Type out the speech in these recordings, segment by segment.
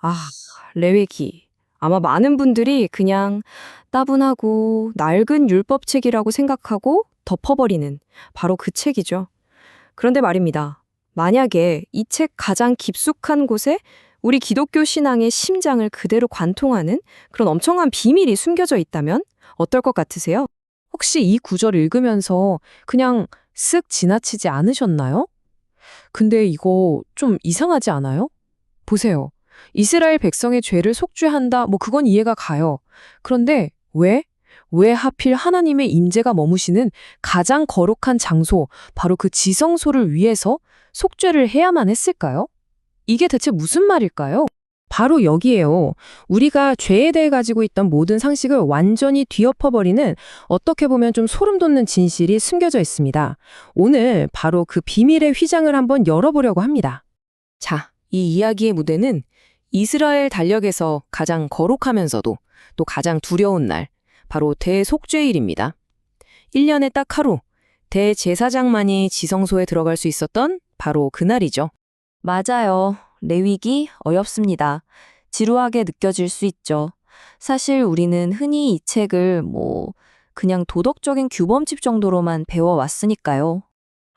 아, 레위기. 아마 많은 분들이 그냥 따분하고 낡은 율법책이라고 생각하고 덮어버리는 바로 그 책이죠. 그런데 말입니다. 만약에 이 책 가장 깊숙한 곳에 우리 기독교 신앙의 심장을 그대로 관통하는 그런 엄청난 비밀이 숨겨져 있다면 어떨 것 같으세요? 혹시 이 구절 읽으면서 그냥 쓱 지나치지 않으셨나요? 근데 이거 좀 이상하지 않아요? 보세요. 이스라엘 백성의 죄를 속죄한다, 뭐 그건 이해가 가요. 그런데 왜? 왜 하필 하나님의 임재가 머무시는 가장 거룩한 장소, 바로 그 지성소를 위해서 속죄를 해야만 했을까요? 이게 대체 무슨 말일까요? 바로 여기에요. 우리가 죄에 대해 가지고 있던 모든 상식을 완전히 뒤엎어버리는 어떻게 보면 좀 소름 돋는 진실이 숨겨져 있습니다. 오늘 바로 그 비밀의 휘장을 한번 열어보려고 합니다. 자, 이 이야기의 무대는 이스라엘 달력에서 가장 거룩하면서도 또 가장 두려운 날, 바로 대속죄일입니다. 1년에 딱 하루, 대제사장만이 지성소에 들어갈 수 있었던 바로 그날이죠. 맞아요. 레위기 어렵습니다. 지루하게 느껴질 수 있죠. 사실 우리는 흔히 이 책을 뭐 그냥 도덕적인 규범집 정도로만 배워왔으니까요.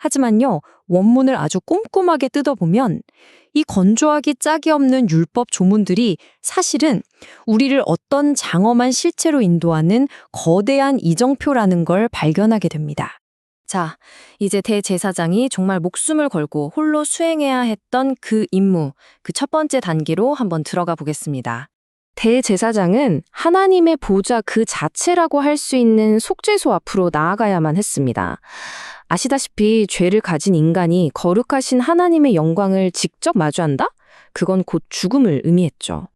하지만요, 원문을 아주 꼼꼼하게 뜯어보면 이 건조하기 짝이 없는 율법 조문들이 사실은 우리를 어떤 장엄한 실체로 인도하는 거대한 이정표라는 걸 발견하게 됩니다. 자, 이제 대제사장이 정말 목숨을 걸고 홀로 수행해야 했던 그 임무, 그 첫 번째 단계로 한번 들어가 보겠습니다. 대제사장은 하나님의 보좌 그 자체라고 할 수 있는 속죄소 앞으로 나아가야만 했습니다. 아시다시피 죄를 가진 인간이 거룩하신 하나님의 영광을 직접 마주한다? 그건 곧 죽음을 의미했죠.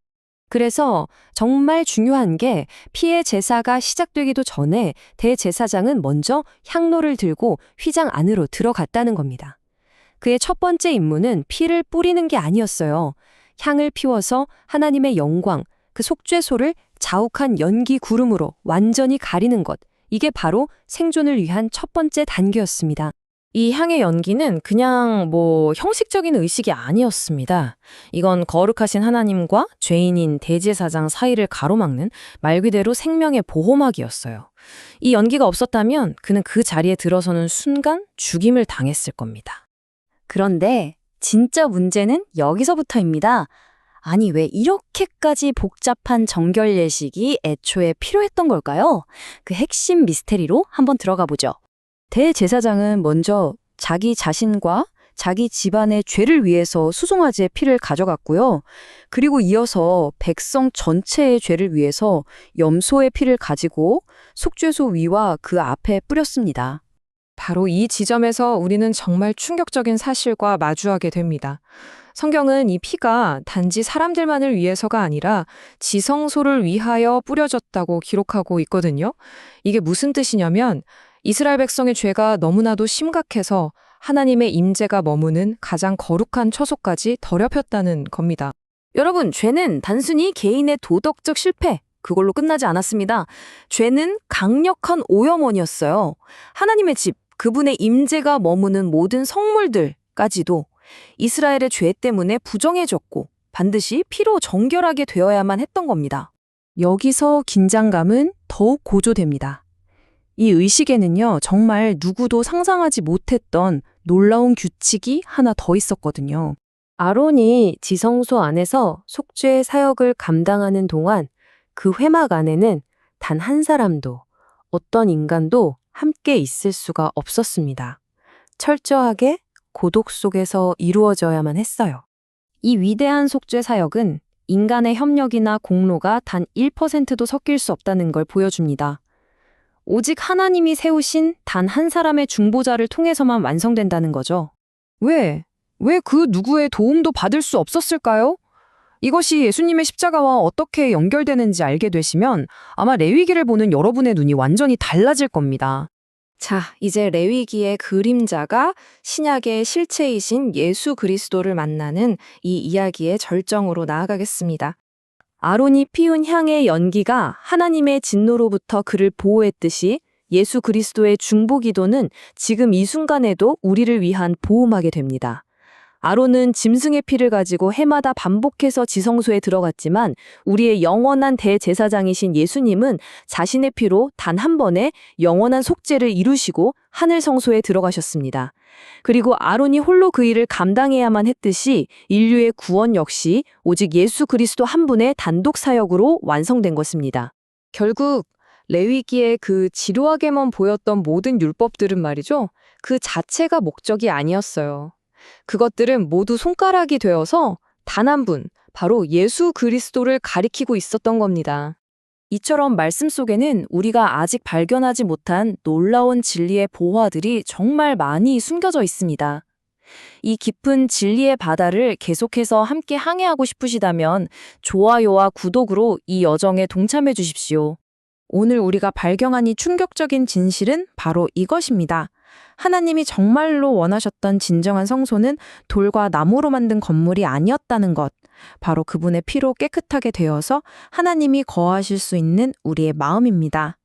그래서 정말 중요한 게 피해 제사가 시작되기도 전에 대제사장은 먼저 향로를 들고 휘장 안으로 들어갔다는 겁니다. 그의 첫 번째 임무는 피를 뿌리는 게 아니었어요. 향을 피워서 하나님의 영광, 그 속죄소를 자욱한 연기 구름으로 완전히 가리는 것. 이게 바로 생존을 위한 첫 번째 단계였습니다. 이 향의 연기는 그냥 뭐 형식적인 의식이 아니었습니다. 이건 거룩하신 하나님과 죄인인 대제사장 사이를 가로막는 말 그대로 생명의 보호막이었어요. 이 연기가 없었다면 그는 그 자리에 들어서는 순간 죽임을 당했을 겁니다. 그런데 진짜 문제는 여기서부터입니다. 아니, 왜 이렇게까지 복잡한 정결 예식이 애초에 필요했던 걸까요? 그 핵심 미스테리로 한번 들어가 보죠. 대제사장은 먼저 자기 자신과 자기 집안의 죄를 위해서 수송아지의 피를 가져갔고요. 그리고 이어서 백성 전체의 죄를 위해서 염소의 피를 가지고 속죄소 위와 그 앞에 뿌렸습니다. 바로 이 지점에서 우리는 정말 충격적인 사실과 마주하게 됩니다. 성경은 이 피가 단지 사람들만을 위해서가 아니라 지성소를 위하여 뿌려졌다고 기록하고 있거든요. 이게 무슨 뜻이냐면 이스라엘 백성의 죄가 너무나도 심각해서 하나님의 임재가 머무는 가장 거룩한 처소까지 더럽혔다는 겁니다. 여러분, 죄는 단순히 개인의 도덕적 실패, 그걸로 끝나지 않았습니다. 죄는 강력한 오염원이었어요. 하나님의 집, 그분의 임재가 머무는 모든 성물들까지도 이스라엘의 죄 때문에 부정해졌고 반드시 피로 정결하게 되어야만 했던 겁니다. 여기서 긴장감은 더욱 고조됩니다. 이 의식에는요, 정말 누구도 상상하지 못했던 놀라운 규칙이 하나 더 있었거든요. 아론이 지성소 안에서 속죄의 사역을 감당하는 동안 그 회막 안에는 단 한 사람도 어떤 인간도 함께 있을 수가 없었습니다. 철저하게 고독 속에서 이루어져야만 했어요. 이 위대한 속죄 사역은 인간의 협력이나 공로가 단 1%도 섞일 수 없다는 걸 보여줍니다. 오직 하나님이 세우신 단 한 사람의 중보자를 통해서만 완성된다는 거죠. 왜? 왜 그 누구의 도움도 받을 수 없었을까요? 이것이 예수님의 십자가와 어떻게 연결되는지 알게 되시면 아마 레위기를 보는 여러분의 눈이 완전히 달라질 겁니다. 자, 이제 레위기의 그림자가 신약의 실체이신 예수 그리스도를 만나는 이 이야기의 절정으로 나아가겠습니다. 아론이 피운 향의 연기가 하나님의 진노로부터 그를 보호했듯이 예수 그리스도의 중보 기도는 지금 이 순간에도 우리를 위한 보호막이 됩니다. 아론은 짐승의 피를 가지고 해마다 반복해서 지성소에 들어갔지만 우리의 영원한 대제사장이신 예수님은 자신의 피로 단 한 번에 영원한 속죄를 이루시고 하늘 성소에 들어가셨습니다. 그리고 아론이 홀로 그 일을 감당해야만 했듯이 인류의 구원 역시 오직 예수 그리스도 한 분의 단독 사역으로 완성된 것입니다. 결국 레위기에 그 지루하게만 보였던 모든 율법들은 말이죠. 그 자체가 목적이 아니었어요. 그것들은 모두 손가락이 되어서 단 한 분, 바로 예수 그리스도를 가리키고 있었던 겁니다. 이처럼 말씀 속에는 우리가 아직 발견하지 못한 놀라운 진리의 보화들이 정말 많이 숨겨져 있습니다. 이 깊은 진리의 바다를 계속해서 함께 항해하고 싶으시다면 좋아요와 구독으로 이 여정에 동참해 주십시오. 오늘 우리가 발견한 이 충격적인 진실은 바로 이것입니다. 하나님이 정말로 원하셨던 진정한 성소는 돌과 나무로 만든 건물이 아니었다는 것. 바로 그분의 피로 깨끗하게 되어서 하나님이 거하실 수 있는 우리의 마음입니다.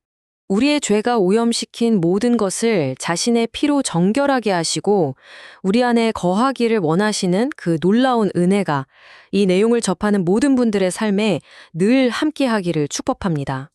우리의 죄가 오염시킨 모든 것을 자신의 피로 정결하게 하시고 우리 안에 거하기를 원하시는 그 놀라운 은혜가 이 내용을 접하는 모든 분들의 삶에 늘 함께하기를 축복합니다.